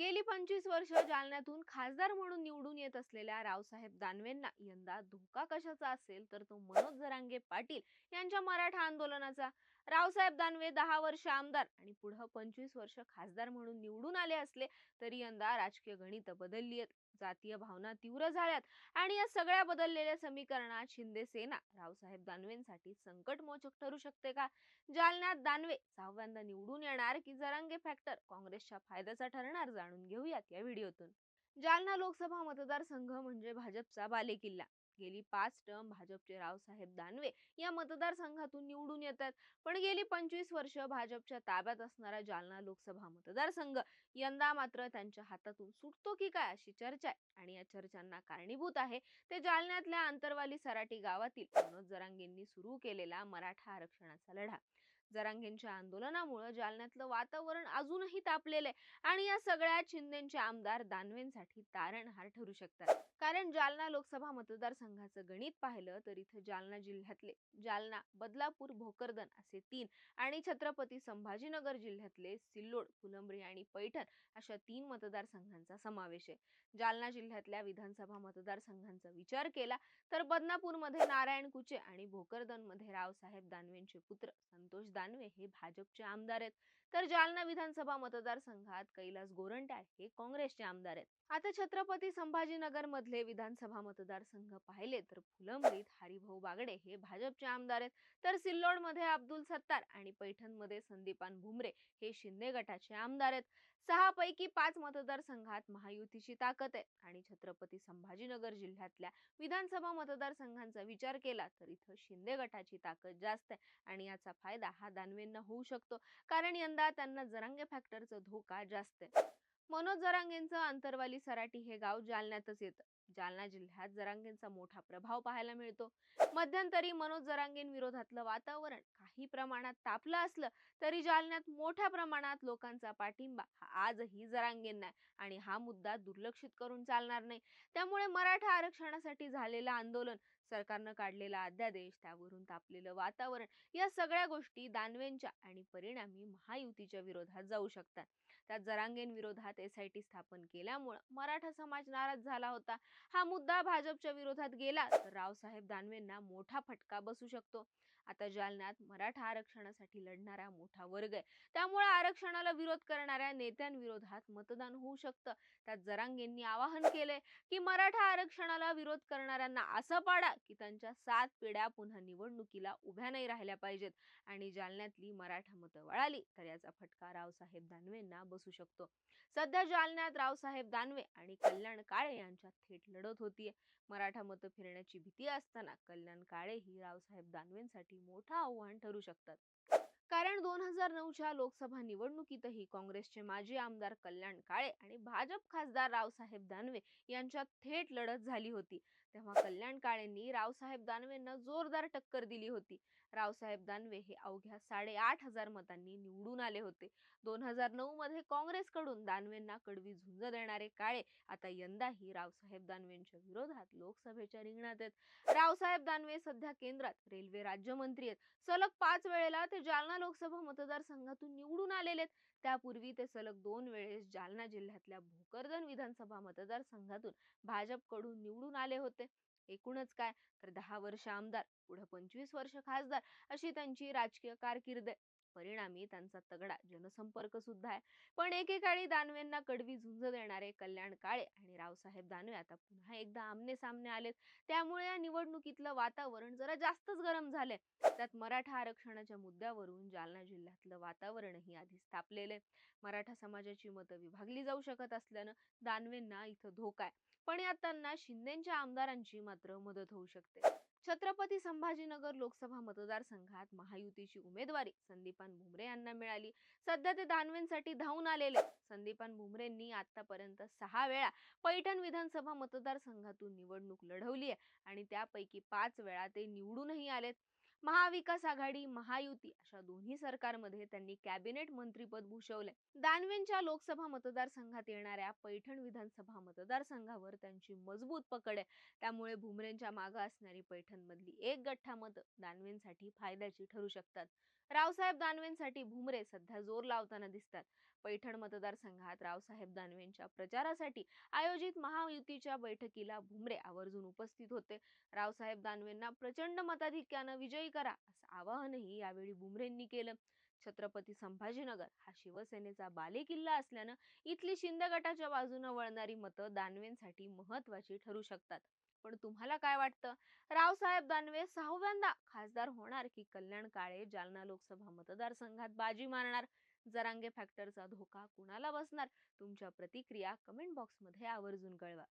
गेली पंचवीस वर्ष जालन्यातून खासदार म्हणून निवडून येत असलेल्या रावसाहेब दानवेंना यंदा धोका कशाचा असेल तर तो मनोज जरांगे पाटील यांच्या मराठा आंदोलनाचा. रावसाहेब दानवे दहा वर्ष आमदार आणि पुढं पंचवीस वर्ष खासदार म्हणून निवडून आले असले तरी यंदा राजकीय गणित बदलली आहेत. जातीय भावना तीव्र झाल्यात आणि या सगळ्या बदललेल्या समीकरणात शिंदे सेना रावसाहेब दानवेंसाठी संकटमोचक ठरू शकते का? जालन्यात दानवे सहाव्यांदा निवडून येणार की जरांगे फॅक्टर? काँग्रेसच्या फायद्याचा ठरणार जाणून घेऊयात या व्हिडिओतून. जालना लोकसभा मतदारसंघ म्हणजे भाजपचा बालेकिल्ला. गेली पाच टर्म भाजपचे रावसाहेब दानवे या मतदारसंघातून निवडून येतात. पण गेली पंचवीस वर्ष भाजपच्या ताब्यात असणारा जालना लोकसभा मतदारसंघ यंदा मात्र त्यांच्या हातातून सुटतो की काय अशी चर्चा आहे. आणि या चर्चांना कारणीभूत आहे ते जालन्यातल्या अंतरवाली सराटी गावातील मनोज जरांगेंनी सुरू केलेला मराठा आरक्षणाचा लढा. जरांगेंच्या आंदोलनामुळे जालन्यातलं वातावरण अजूनही तापलेलं आहे आणि या सगळ्या शिंदेचे आमदार दानवेंसाठी तारणहार ठरू शकतात. कारण जालना लोकसभा मतदारसंघाचं गणित पाहिलं तर इथं जालना जिल्ह्यातले जालना बदलापूर भोकरदन असे तीन आणि छत्रपती संभाजीनगर जिल्ह्यातले सिल्लोड फुलंब्री आणि पैठण अशा तीन मतदारसंघांचा समावेश आहे. जालना जिल्ह्यातल्या विधानसभा मतदारसंघांचा विचार केला तर बदनापूरमध्ये नारायण कुचे आणि भोकरदनमध्ये रावसाहेब दानवेंचे पुत्र संतोष दानवे हे भाजपचे आमदार आहेत. तर जालना विधानसभा मतदारसंघात कैलास गोरंट्याल हे काँग्रेसचे आमदार आहेत. आता छत्रपती संभाजीनगर मधले विधानसभा मतदारसंघ पाहिले तर फुलंब्रीत हरिभाऊ बागडे हे भाजपचे आमदार आहेत. तर सिल्लोडमध्ये अब्दुल सत्तार आणि पैठणमध्ये संदीपान भुमरे हे शिंदे गटाचे आमदार आहेत. सहा पैकी पाच मतदारसंघात महायुतीची ताकद आहे आणि छत्रपती संभाजीनगर जिल्ह्यातल्या विधानसभा मतदारसंघांचा विचार केला तर इथं शिंदे गटाची ताकद जास्त आहे आणि याचा फायदा हा दानवेंना होऊ शकतो. कारण यंदा त्यांना जरांगे फॅक्टरचा धोका जास्त आहे. मनोज जरांगेंचं अंतरवाली सराटी हे गाव जालन्यातच येतं. जालना जिल्ह्यात जरांगेंचा मोठा प्रभाव पाहायला मिळतो. मध्यंतरी मनोज जरांगेंविरोधातलं वातावरण काही प्रमाणात तापलं असलं तरी जालन्यात मोठ्या प्रमाणात लोकांचा पाठिंबा हा आजही जरांगेंना आहे आणि हा मुद्दा दुर्लक्षित करून चालणार नाही. त्यामुळे मराठा आरक्षणासाठी झालेलं आंदोलन सरकारनं काढलेला अध्यादेश त्यावरून तापलेलं वातावरण या सगळ्या गोष्टी दानवेंच्या आणि परिणामी महायुतीच्या विरोधात जाऊ शकतात. त्यात जरांगेंविरोधात एस आय टी स्थापन केल्यामुळं मराठा समाज नाराज झाला होता. हा मुद्दा भाजपच्या विरोधात गेला तर रावसाहेब दानवेंना मोठा फटका बसू शकतो. आता जालन्यात मराठा आरक्षणासाठी लढणारा मोठा वर्ग आहे. त्यामुळे आरक्षणाला विरोध करणाऱ्या नेत्यांविरोधात मतदान होऊ शकतं. त्यात जरांगेंनी आवाहन केलंय की मराठा आरक्षणाला विरोध करणाऱ्यांना असं पाडा की त्यांच्या सात पिढ्या पुन्हा निवडणुकीला उभ्या नाही राहिल्या पाहिजेत आणि जालन्यातली मराठा मतं वळाली तर याचा फटका रावसाहेब दानवेंना बसू शकतो. सध्या जालन्यात रावसाहेब दानवे आणि कल्याण काळे यांच्यात थेट लढत होतीये. मराठा मतं फिरण्याची भीती असताना कल्याण काळे ही रावसाहेब दानवेंसाठी मोठं आव्हान ठरू शकतात. कारण दोन हजार नऊच्या लोकसभा निवडणुकीतही काँग्रेसचे माजी आमदार कल्याण काळे आणि भाजप खासदार रावसाहेब दानवे यांच्यात थेट लढत झाली होती. तेव्हा कल्याण काळेंनी रावसाहेब दानवेंना जोरदार टक्कर दिली होती. रावसाहेब दानवे हे अवघ्या साडेआठ हजार मतांनी निवडून आले होते. दोन हजार नऊ मध्ये काँग्रेसकडून दानवेंना कडवी झुंज देणारे काळे आता यंदाही रावसाहेब दानवेंच्या विरोधात लोकसभेच्या रिंगणात आहेत. रावसाहेब दानवे सध्या केंद्रात रेल्वे राज्यमंत्री आहेत. सलग पाच वेळेला ते जालना लोकसभा मतदारसंघातून निवडून आलेले आहेत. त्यापूर्वी ते सलग दोन वेळेस जालना जिल्ह्यातल्या भोकरदन विधानसभा मतदारसंघातून भाजपकडून निवडून आले होते. एकूणच काय? तर दहा वर्ष आमदार पुढे पंचवीस वर्ष खासदार अशी त्यांची राजकीय कारकीर्द आहे. परिणामी त्यांचा तगडा जनसंपर्क सुद्धा आहे. पण एकेकाळी दानवेंना कडवी झुंज देणारे कल्याण काळे आणि रावसाहेब दानवे आता पुन्हा एकदा आमने सामने आलेत. त्यामुळे या निवडणुकीतलं वातावरण जरा जास्तच गरम झालंय. त्यात मराठा आरक्षणाच्या मुद्द्यावरून जालना जिल्ह्यातलं वातावरणही आधीच तापलेलं मराठा समाजाची मतं विभागली जाऊ शकत असल्यानं दानवेंना इथं धोका आहे. पण यात त्यांना शिंदेच्या आमदारांची मात्र मदत होऊ शकते. छत्रपती संभाजीनगर लोकसभा मतदारसंघात महायुतीची उमेदवारी संदीपान भुमरे यांना मिळाली. सध्या ते दानवेंसाठी धावून आलेले संदीपान भुमरेंनी आतापर्यंत सहा वेळा पैठण विधानसभा मतदारसंघातून निवडणूक लढवली आहे आणि त्यापैकी पाच वेळा ते निवडूनही आलेत. महाविकास आघाडी महायुती अशा दोन्ही सरकारमध्ये त्यांनी कॅबिनेट मंत्रीपद भूषवले दानवेंच्या लोकसभा मतदारसंघात येणाऱ्या पैठण विधानसभा मतदारसंघावर त्यांची मजबूत पकड आहे. त्यामुळे भुमरेंच्या मागे असणारी पैठण मधली एक गठ्ठा मत दानवेंसाठी फायद्याची ठरू शकतात. रावसाहेब दानवेंसाठी भुमरे सध्या जोर लावताना दिसतात. पैठण मतदारसंघात रावसाहेब दानवेंच्या प्रचारासाठी आयोजित महायुतीच्या बैठकीला भुमरे आवर्जून उपस्थित होते. रावसाहेब दानवेंना प्रचंड मताधिक्यानं विजयी करा. असं आवाहनही यावेळी बुमरेंनी केलं. छत्रपती संभाजीनगर हा शिवसेनेचा बालेकिल्ला असल्यानं इथली शिंदे गटाच्या बाजूनं वळणारी मतं दानवेंसाठी महत्वाची ठरू शकतात. पण तुम्हाला काय वाटतं? रावसाहेब दानवे सहाव्यांदा खासदार होणार की कल्याण काळे जालना लोकसभा मतदारसंघात बाजी मारणार? जरांगे फॅक्टरचा धोका कुणाला बसणार? तुमच्या प्रतिक्रिया कमेंट बॉक्समध्ये आवर्जून कळवा.